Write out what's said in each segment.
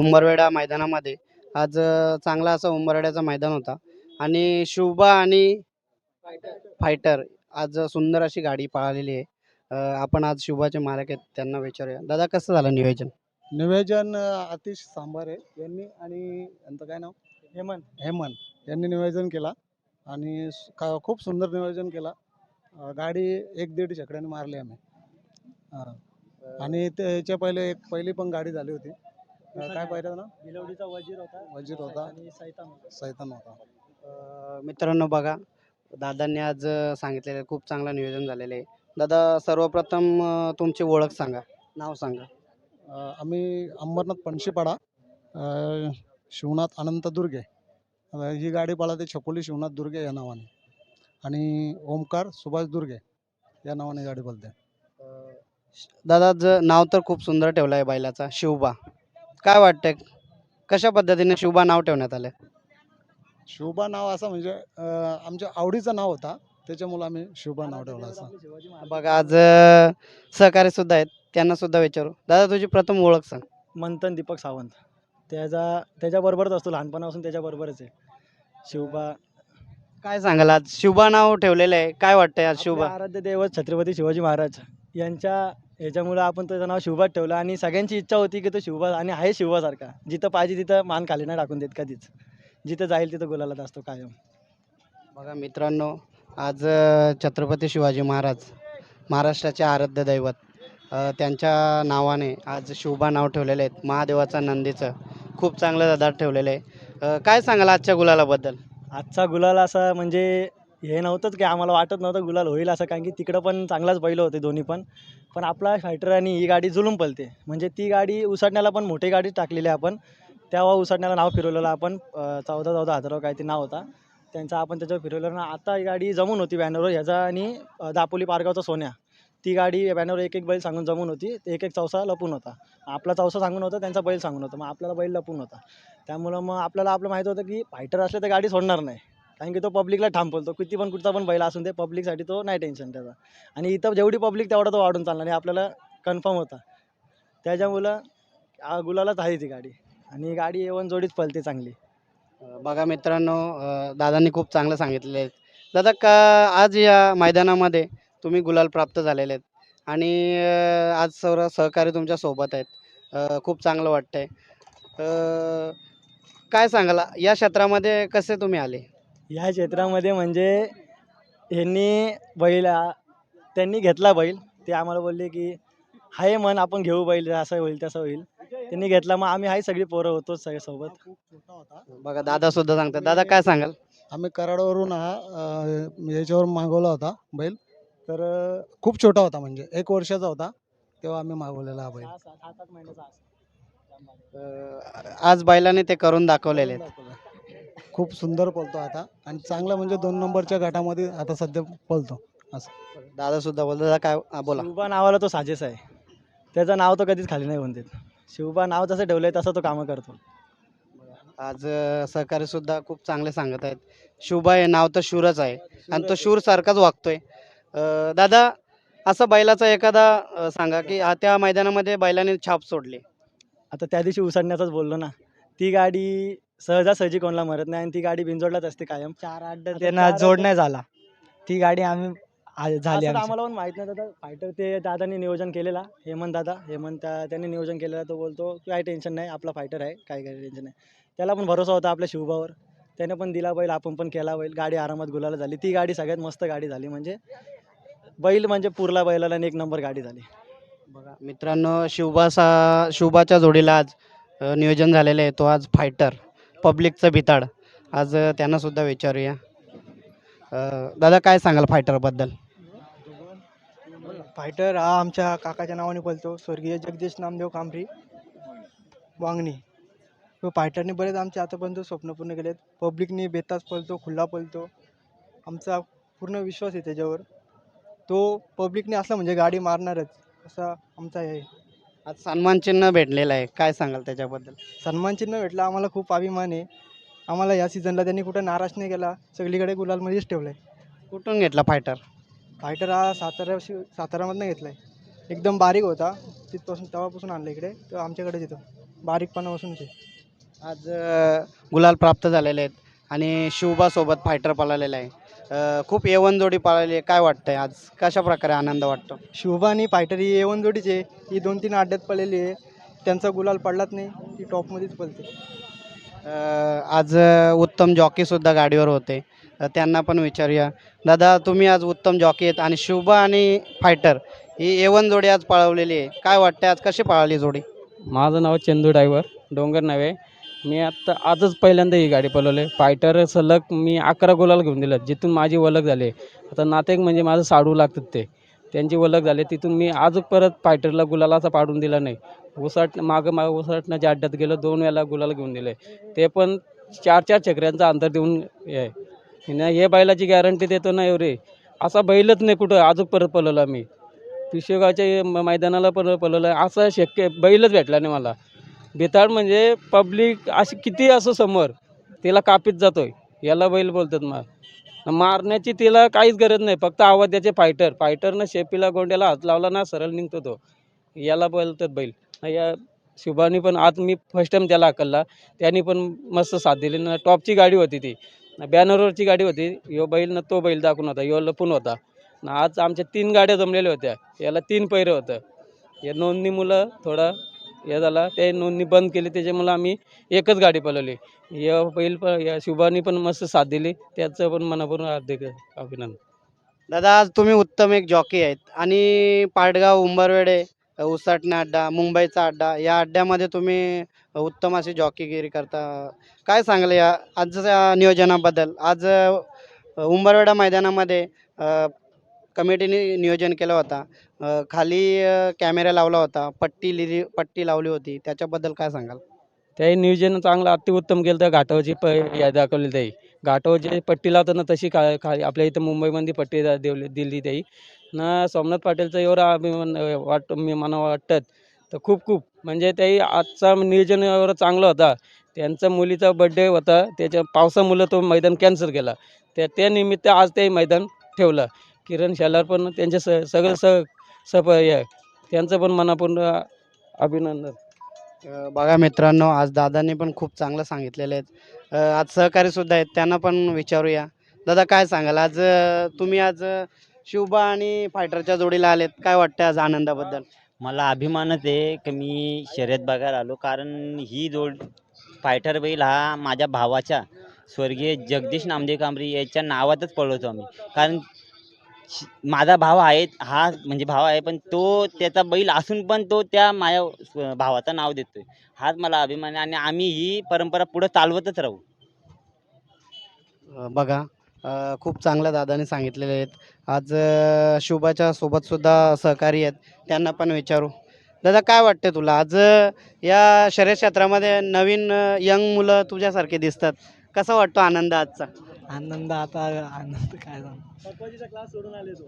उंबरवेडा मैदानामध्ये. आज चांगला असा उंबरवेड्याचा मैदान होता. आणि शुभा आणि फायटर आज सुंदर अशी गाडी पळालेली आहे. आपण आज शुभाचे मालक आहेत त्यांना विचारूया. दादा कसं झालं नियोजन? नियोजन अ, आतिश सांबारे यांनी आणि यांचं काय नाव? हेमंत. हेमंत. यांनी नियोजन केला आणि खूप सुंदर नियोजन केला. गाडी एक दीड छकड्याने मारली आम्ही. आणि त्याच्या पहिले एक पहिली पण गाडी झाली होती. अ, काय पाहिलं ना वजीर होता. वजीर होता. आणि सैतान होता. सैतान होता. अ, मित्रांनो बघा दादांनी आज अ, सांगितलेलं आहे, खूप चांगलं नियोजन झालेलं आहे. दादा सर्वप्रथम अ, तुमची ओळख सांगा नाव सांगा. अ, आम्ही अंबरनाथ पणशीपाडा अ, शिवनाथ अनंत दुर्गे. अ, ही गाडी पळते छपोली शिवनाथ दुर्गे या नावाने. आणि ओमकार सुभाष दुर्गे या नावाने गाडी पळते. दादा ज नाव तर खूप सुंदर ठेवलं आहे बैलाचा शिवबा. काय वाटतंय? कशा पद्धतीने शिवबा नाव ठेवण्यात आलं शिवबा नाव असं म्हणजे अ, आमच्या आवडीचं नाव होता. त्याच्यामुळे आम्ही शिवबा नाव ठेवलं असं. बघा आज अ, सहकारी सुद्धा आहेत. त्यांना सुद्धा विचारू. दादा तुझी प्रथम ओळख सांग. मंथन दीपक सावंत. त्याचा त्याच्याबरोबरच असतो. लहानपणापासून त्याच्याबरोबरच आहे. शिवबा काय सांगाल? आज शिवबा नाव ठेवलेलं आहे. काय वाटतंय आज आपले शिवबा आराध्य दैवत छत्रपती शिवाजी महाराज यांच्या ह्याच्यामुळं आपण त्याचं नाव शिवबाच ठेवलं आणि सगळ्यांची इच्छा होती की तो शिवबा आणि आहे शिवबासारखा जिथं पाहिजे तिथं मान खाली नाही टाकून देत कधीच. जिथं जाईल तिथं गुलालात असतो कायम. बघा मित्रांनो आज अ, छत्रपती शिवाजी महाराज महाराष्ट्राचे आराध्य दैवत अ, त्यांच्या नावाने आज शिवबा नाव ठेवलेले आहेत महादेवाचा नंदीचं खूप चांगलं दादा ठेवलेलं आहे. अ, काय सांगाल आजच्या गुलालाबद्दल? आजचा गुलाल असा म्हणजे हे नव्हतंच की आम्हाला वाटत नव्हतं गुलाल होईल असं कारण की तिकडं पण चांगलाच बैल होते दोन्ही पण. पण आपला फायटर आणि ही गाडी जुलूम पलते. म्हणजे ती गाडी उसडण्याला पण मोठी गाडी टाकलेली आहे आपण. तेव्हा उसडण्याला नाव फिरवलेलं आपण चौदा चौदा हजारावर काय ते नाव होता. त्यांचा आपण त्याच्यावर फिरवलं ना आता ही गाडी जमून होती बॅनरवर ह्याचा आणि दापोली पारगावचा सोन्या. ती गाडी बॅनरवर एक एक बैल सांगून जमून होती. एक एक चौसा लपून होता. आपला चौसा सांगून होता त्यांचा बैल सांगून होता. मग आपल्याला बैल लपून होता. त्यामुळं मग आपल्याला आपलं माहीत होतं की फायटर असले तर गाडी सोडणार नाही. कारण की तो पब्लिकला ठाम बोलतो किती पण कुठचा पण बैल असून ते पब्लिकसाठी तो नाही टेन्शन त्याचा. आणि इथं जेवढी पब्लिक तेवढा तो वाढून चालणार हे आपल्याला कन्फर्म होता. त्याच्यामुळं गुलालाच आहे ती गाडी. आणि गाडी एवन जोडीच पळते चांगली. बघा मित्रांनो दादांनी खूप चांगलं सांगितलेलं आहे. दादा का आज या मैदानामध्ये तुम्ही गुलाल प्राप्त झालेले आहेत. आणि आज सर्व सहकारी तुमच्यासोबत आहेत. खूप चांगलं वाटतंय. काय सांगाल? या क्षेत्रामध्ये कसे तुम्ही आले? ह्या क्षेत्रामध्ये म्हणजे ह्यांनी बैल त्यांनी घेतला बैल. ते आम्हाला बोलले की हाय मन आपण घेऊ बैल असं होईल तसं होईल. त्यांनी घेतला. मग आम्ही हाय सगळी पोरं होतोच सगळे सोबत होता बघा दादा सुद्धा सांगतात. दादा काय सांगाल? आम्ही कराडवरून हा अ, याच्यावर मागवला होता बैल. तर अ, खूप छोटा होता म्हणजे. एक वर्षाचा होता तेव्हा आम्ही मागवलेला हा बैल. सात आठ महिन्याचा आज बैलाने ते करून दाखवलेले आहेत. खूप सुंदर पळतो आता. आणि चांगला म्हणजे दोन नंबरच्या गटामध्ये आता सध्या पळतो. असं. दादा सुद्धा बोलतो. दादा काय हा, बोला. शिवबा नावाला तो साजेस आहे. त्याचं नाव तो कधीच खाली नाही होऊन देत शिवबा नाव जसं ठेवलंय तसं तो कामं करतो. आज अ, सहकारी सुद्धा खूप चांगले सांगत आहेत. शुभा हे नाव तर शूरच आहे. आणि तो शूर सारखाच वागतोय. अ, दादा असं बैलाचा एखादा अ, सांगा की त्या मैदानामध्ये बैलाने छाप सोडली. आता त्या दिवशी उसडण्याचाच बोललो ना. ती गाडी सहजासहजी कोणाला मरत नाही आणि ती गाडी बिंजोडलाच असते कायम. चार आठ त्यांना जोड नाही झाला. ती गाडी आम्ही आ- झाली आमची. आम्हाला पण माहीत नाही दादा फायटर ते दादानी नियोजन केलेला. हेमंत दादा हेमंत त्या- त्यांनी नियोजन केलेलं. तो बोलतो की काही टेन्शन नाही आपला फायटर आहे. काय काही टेन्शन नाही. त्याला पण भरोसा होता आपल्या शिवबावर. त्याने पण दिला बैल आपण पण केला बैल. गाडी आरामात गुलाला झाली. ती गाडी सगळ्यात मस्त गाडी झाली. म्हणजे बैल म्हणजे पुरला बैलाला आणि एक नंबर गाडी झाली. बघा मित्रांनो शिवबासा शिवबाच्या जोडीला आज अ, नियोजन झालेलं आहे. तो आज फायटर पब्लिकचं भिताड. आज त्यांनासुद्धा त्यांना सुद्धा विचारूया. दादा काय सांगाल फायटरबद्दल फायटर हा आमच्या काकाच्या नावाने पळतो स्वर्गीय जगदीश नामदेव कांबरी. वांगणी. तो फायटरने बरेच आमचे आतापर्यंत स्वप्न पूर्ण केलेत. पब्लिकने बेताच पळतो खुल्ला पळतो. आमचा पूर्ण विश्वास आहे त्याच्यावर. तो पब्लिकने असला म्हणजे गाडी मारणारच. असा आमचा हे आहे. आज सन्मान चिन्ह भेटलेलं आहे. काय सांगाल त्याच्याबद्दल? सन्मान चिन्ह भेटला आम्हाला खूप अभिमान आहे. आम्हाला या सीझनला त्यांनी कुठं नाराज नाही केला सगळीकडे गुलालमध्येच ठेवलं आहे कुठून घेतला फायटर फायटर हा सातारा सातारामधनं घेतला आहे एकदम बारीक होता. तिथपासून तेव्हापासून आणला इकडे. तो आमच्याकडेच येतो. बारीकपणापासूनच आहे. आज गुलाल प्राप्त झालेले आहेत आणि शिवबासोबत फायटर पळालेला आहे. अ, खूप एवन जोडी पळाली. आहे काय वाटतंय आज? कशा प्रकारे आनंद वाटतो? शुभा आणि फायटर ही एवन जोडीच आहे. ही दोन तीन अड्ड्यात पडलेली आहे. त्यांचा गुलाल पडलाच नाही. ती टॉपमध्येच पळते. अ, आज अ, उत्तम जॉकीसुद्धा गाडीवर होते. अ, त्यांना पण विचारूया. दादा तुम्ही आज उत्तम जॉकी आहेत आणि शुभा आणि फायटर ही एवन जोडी आज पळवलेली आहे. काय वाटतंय आज कशी पळाली जोडी? माझं नाव चंदू ड्रायव्हर डोंगर नावे मी आत्ता आजच पहिल्यांदा ही गाडी पळवली. फायटर सलग मी अकरा गोलाला घेऊन दिलं. जिथून माझी ओळख झाली. आता नातेक म्हणजे माझं साडू लागतात ते. त्यांची ओळख झाली. तिथून मी आज परत फायटरला गुलाला असा पाडून दिला नाही. उसाट मागं मागं उसाटण्याच्या अड्ड्यात गेलो. दोन वेळेला गुलाल घेऊन दिले. ते पण चार चार चक्र्यांचा अंतर देऊन हे आहे. हे बैलाची गॅरंटी देतो ना एवढे. असा बैलच नाही कुठं. आजूक परत पळवला मी. पिशेगावच्या मैदानाला पण पळवलं. असं शक्य बैलच भेटला नाही मला. बेताड म्हणजे पब्लिक अशी किती असो समोर तिला कापीत जातोय. याला बैल बोलतात मग मारण्याची तिला काहीच गरज नाही फक्त आवाज द्याचे फायटर फायटरनं शेपीला गोंड्याला हात लावला ना सरळ निघतो तो. याला बोलतात बैल. या शुभानी पण आज मी फर्स्ट टाईम त्याला अकलला त्यांनी पण मस्त साथ दिली. ना टॉपची गाडी होती ती. बॅनरवरची गाडी होती. यो बैल ना तो बैल दाखवून होता. यो लपून होता. ना आज आमच्या तीन गाड्या जमलेल्या होत्या. याला तीन पैरं होतं. या नोंदणी मुलं थोडं हे झाला. ते नोंदणी बंद केली. त्याच्यामुळं आम्ही एकच गाडी पळवली. या बैल पण या शुभानी पण मस्त साथ दिली. त्याचं पण मनापूर्ण हार्दिक अभिनंदन. दादा आज तुम्ही उत्तम एक जॉकी आहेत. आणि पाडगाव उंबरवेडे उसाटणे अड्डा मुंबईचा अड्डा या अड्ड्यामध्ये तुम्ही उत्तम अशी जॉकीगिरी करता. काय सांगाल या आजच्या नियोजनाबद्दल? आज उंबरवेडा मैदानामध्ये कमिटीने नियोजन केलं होता. अ, खाली अ, कॅमेरा लावला होता. पट्टी लिहिली पट्टी लावली होती. त्याच्याबद्दल काय सांगाल? त्याही नियोजन चांगलं अतिउत्तम केलं तर घाटावरची प या दाखवली त्याही घाटावर जे पट्टी लावताना तशी का खाली आपल्या इथं मुंबईमध्ये पट्टी दा- देवली दिली त्याही ना सोमनाथ पाटीलचं एवढा अभिमान वाट मी मला वाटतात तर खूप खूप. म्हणजे त्याही आजचा नियोजन एवढं चांगलं होता. त्यांचा मुलीचा बड्डे होता. त्याच्या पावसामुळं तो मैदान कॅन्सल केला. त्या त्यानिमित्त आज ते मैदान ठेवलं. किरण शेलार पण त्यांच्या स सगळं स सप हे त्यांचं पण मनापूर्ण अभिनंदन. अ, बघा मित्रांनो आज दादांनी पण खूप चांगलं सांगितलेलं आहेत अ, आज सहकारी सुद्धा आहेत त्यांना पण विचारूया. दादा काय सांगाल? आज अ, तुम्ही आज अ, शिवबा आणि फायटरच्या जोडीला आलेत. काय वाटतं आज आनंदाबद्दल? मला अभिमानच आहे की मी शर्यत बघायला आलो कारण ही जोड फायटर बैल हा माझ्या भावाच्या स्वर्गीय जगदीश नामदेव कांबरी याच्या नावातच पळवतो आम्ही. कारण माझा भाव आहे हा म्हणजे भाव आहे पण तो त्याचा बैल असून पण तो त्या माझ्या भावाचं नाव देतोय. हाच मला अभिमान आहे आणि आम्ही ही परंपरा पुढे चालवतच राहू. अ, बघा अ, खूप चांगल्या दादाने सांगितलेले आहेत. आज अ, शुभाच्या सोबत सुद्धा सहकारी आहेत. त्यांना पण विचारू. दादा काय वाटतं तुला? आज अ, या शर्यत क्षेत्रामध्ये नवीन यंग मुलं तुझ्यासारखे दिसतात. कसा वाटतो आनंद आजचा? आनंद आता आनंद काय सांगू क्लास सोडून आले तो.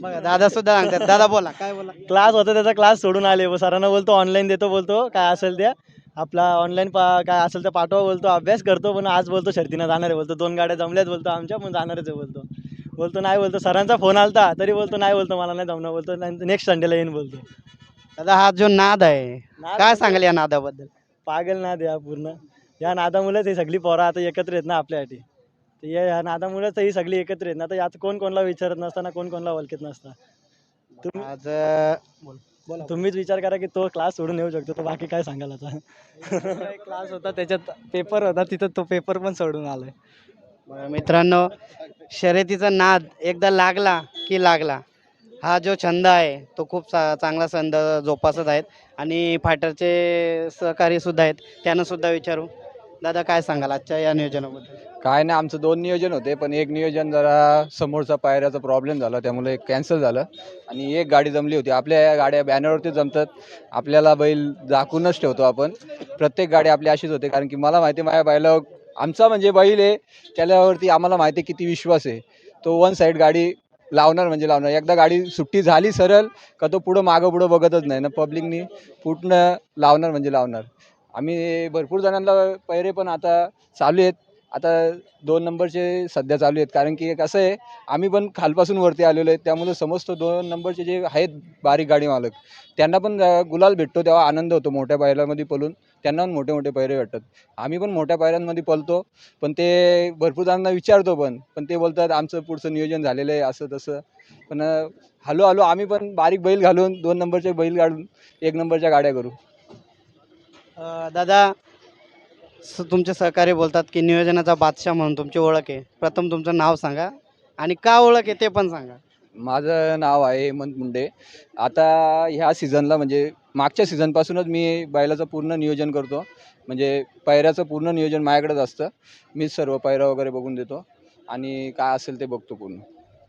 बघा दादा सुद्धा सांगतात. दादा बोला काय बोला? क्लास होता त्याचा क्लास सोडून आले. व सरांना बोलतो ऑनलाईन देतो बोलतो. काय असेल त्या आपला ऑनलाईन पा काय असेल तर पाठवा बोलतो. अभ्यास करतो पण आज बोलतो शर्तीनं जाणार आहे. बोलतो दोन गाड्या जमल्यात बोलतो आमच्या पण जाणारच आहे बोलतो. बोलतो नाही बोलतो सरांचा फोन आलता. तरी बोलतो नाही बोलतो मला नाही जमणार. बोलतो नेक्स्ट संडेला येईन बोलतो. दादा हा जो नाद आहे काय सांगाल या नादाबद्दल? पागल नाद या पूर्ण. या नादामुळेच ही सगळी पोरं आता एकत्र आहेत ना आपल्यासाठी. तर या या नादामुळेच ही सगळी एकत्र आहेत. ना तर यात कोण कोणाला विचारत नसताना कोण कोणाला ओळखत नसता. तुम्ही आज अ, बोल बोला तुम्हीच विचार करा की तो क्लास सोडून येऊ शकतो. तो बाकी काय सांगाल आता? क्लास होता त्याच्यात पेपर होता तिथं तो पेपर पण सोडून आलाय. बघा मित्रांनो शर्यतीचा नाद एकदा लागला की लागला? हा जो छंद आहे तो खूप चा चांगला छंद जोपासत आहेत. आणि फायटरचे सहकारी सुद्धा आहेत. त्यांना सुद्धा विचारू. दादा काय सांगाल आजच्या या नियोजनाबद्दल? काय नाही आमचं दोन नियोजन होते पण एक नियोजन जरा समोरचा पायऱ्याचा प्रॉब्लेम झाला त्यामुळे एक कॅन्सल झालं. आणि एक गाडी जमली होती. आपल्या या गाड्या बॅनरवरती जमतात. आपल्याला बैल दाखवूनच ठेवतो आपण. प्रत्येक गाडी आपली अशीच होते कारण की मला माहिती आहे माझ्या बैला आमचा म्हणजे बैल आहे त्याच्यावरती आम्हाला माहिती आहे किती विश्वास आहे. तो वन साईड गाडी लावणार म्हणजे लावणार. एकदा गाडी सुट्टी झाली सरळ का तो पुढं मागं पुढं बघतच नाही ना पब्लिकनी फुटणं लावणार म्हणजे लावणार. आम्ही भरपूर जणांना पैरे पण आता चालू आहेत. आता दोन नंबरचे सध्या चालू आहेत. कारण की कसं आहे आम्ही पण खालपासून वरती आलेलो आहेत त्यामुळे समजतो दोन नंबरचे जे आहेत बारीक गाडी मालक त्यांना पण गुलाल भेटतो तेव्हा आनंद होतो. मोठ्या पायऱ्यामध्ये पलून त्यांना पण मोठे मोठे पैरे भेटतात. आम्ही पण मोठ्या पायऱ्यांमध्ये पलतो पण ते भरपूर जणांना विचारतो पण पण ते बोलतात आमचं पुढचं नियोजन झालेलं आहे असं तसं. पण अं, हळू आम्ही पण बारीक बैल घालून दोन नंबरचे बैल काढून एक नंबरच्या गाड्या करू. दादा स तुमचे सहकारी बोलतात की नियोजनाचा बादशाह म्हणून तुमची ओळख आहे. प्रथम तुमचं नाव सांगा आणि का ओळख आहे ते पण सांगा. माझं नाव आहे हेमंत मुंडे. आता ह्या सीझनला म्हणजे मागच्या सीझनपासूनच मी बैलाचं पूर्ण नियोजन करतो. म्हणजे पायऱ्याचं पूर्ण नियोजन माझ्याकडेच असतं. मीच सर्व पायऱ्या वगैरे बघून देतो आणि काय असेल ते बघतो पूर्ण.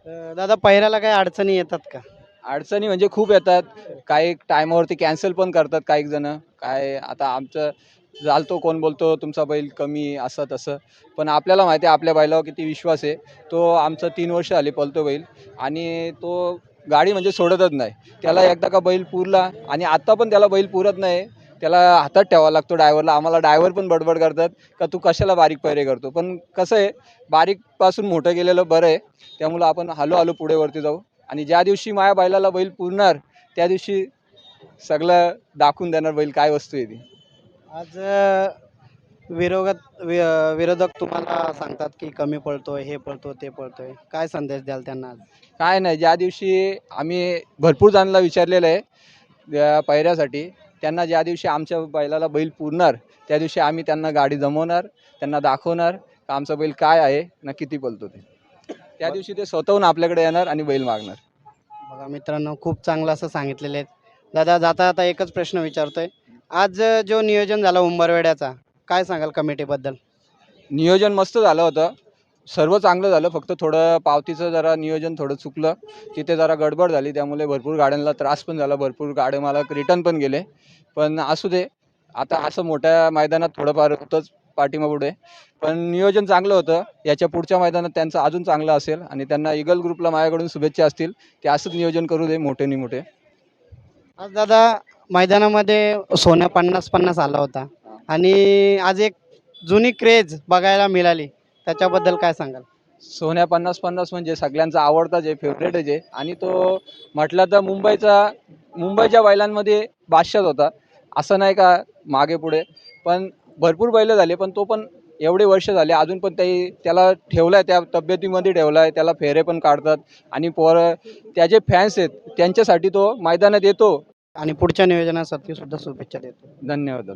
अ, दादा पहिऱ्याला काही अडचणी येतात का? अडचणी म्हणजे खूप येतात. काही टायमावरती कॅन्सल पण करतात काही जण. काय आता आमचं चालतो कोण बोलतो तुमचा बैल कमी असं तसं. पण आपल्याला माहिती आहे आपल्या बैलावर किती विश्वास आहे. तो आमचं तीन वर्ष आली पळतो बैल. आणि तो गाडी म्हणजे सोडतच नाही. त्याला एकदा का बैल पुरला आणि आत्ता पण त्याला बैल पुरत नाही त्याला हातात ठेवावा लागतो डायव्हरला आम्हाला डायव्हर पण बडबड करतात का तू कशाला बारीक पैरे करतो? पण कसं आहे बारीकपासून मोठं गेलेलं बरं आहे. त्यामुळं आपण हळू हळू पुढे वरती जाऊ. आणि ज्या दिवशी माझ्या बैलाला बैल पुरणार त्या दिवशी सगळं दाखवून देणार बैल काय वस्तू आहे ती. आज अ, विरोधात वि विरोधक तुम्हाला सांगतात की कमी पळतोय हे पळतो ते पळतोय. काय संदेश द्याल त्यांना आज? काय नाही ज्या दिवशी आम्ही भरपूर जणांना विचारलेलं आहे त्या पायऱ्यासाठी त्यांना ज्या दिवशी आमच्या बैलाला बैल पुरणार त्या दिवशी आम्ही त्यांना गाडी जमवणार त्यांना दाखवणार का आमचा बैल काय आहे ना किती पळतो ते. त्या दिवशी ते स्वतःहून आपल्याकडे येणार आणि बैल मागणार. बघा मित्रांनो खूप चांगलं असं सांगितलेलं आहे. दादा जाता आता एकच प्रश्न विचारतोय. आज जो नियोजन झाला उंबरवेड्याचा काय सांगाल कमिटीबद्दल? नियोजन मस्त झालं होतं. सर्व चांगलं झालं फक्त थोडं पावतीचं जरा नियोजन थोडं चुकलं. तिथे जरा गडबड झाली त्यामुळे भरपूर गाड्यांना त्रास पण झाला भरपूर गाड्या मला रिटर्न पण गेले. पण असू दे आता असं मोठ्या मैदानात थोडंफार होतंच. पाठीमापुढे पण नियोजन चांगलं होतं. याच्या पुढच्या मैदानात त्यांचं अजून चांगलं असेल आणि त्यांना इगल ग्रुपला माझ्याकडून शुभेच्छा असतील ते असंच नियोजन करू दे मोठे नि मोठे. आज दादा मैदानामध्ये सोन्या पन्नास पन्नास आला होता. आणि आज एक जुनी क्रेज बघायला मिळाली. त्याच्याबद्दल काय सांगाल? सोन्या पन्नास पन्नास म्हणजे सगळ्यांचा आवडताच आहे फेवरेटच आहे आणि तो म्हटलं तर मुंबईचा मुंबईच्या बैलांमध्ये बादशाच होता. असं नाही का मागे पुढे. पण भरपूर बैलं झाले पण तो पण एवढे वर्ष झाले अजून पण ते त्याला ठेवलं आहे त्या तब्येतीमध्ये ठेवला आहे त्याला फेरे पण काढतात आणि पोरं त्याचे फॅन्स आहेत त्यांच्यासाठी तो मैदानात येतो. आणि पुढच्या नियोजनासाठी सुद्धा शुभेच्छा देतो. धन्यवाद.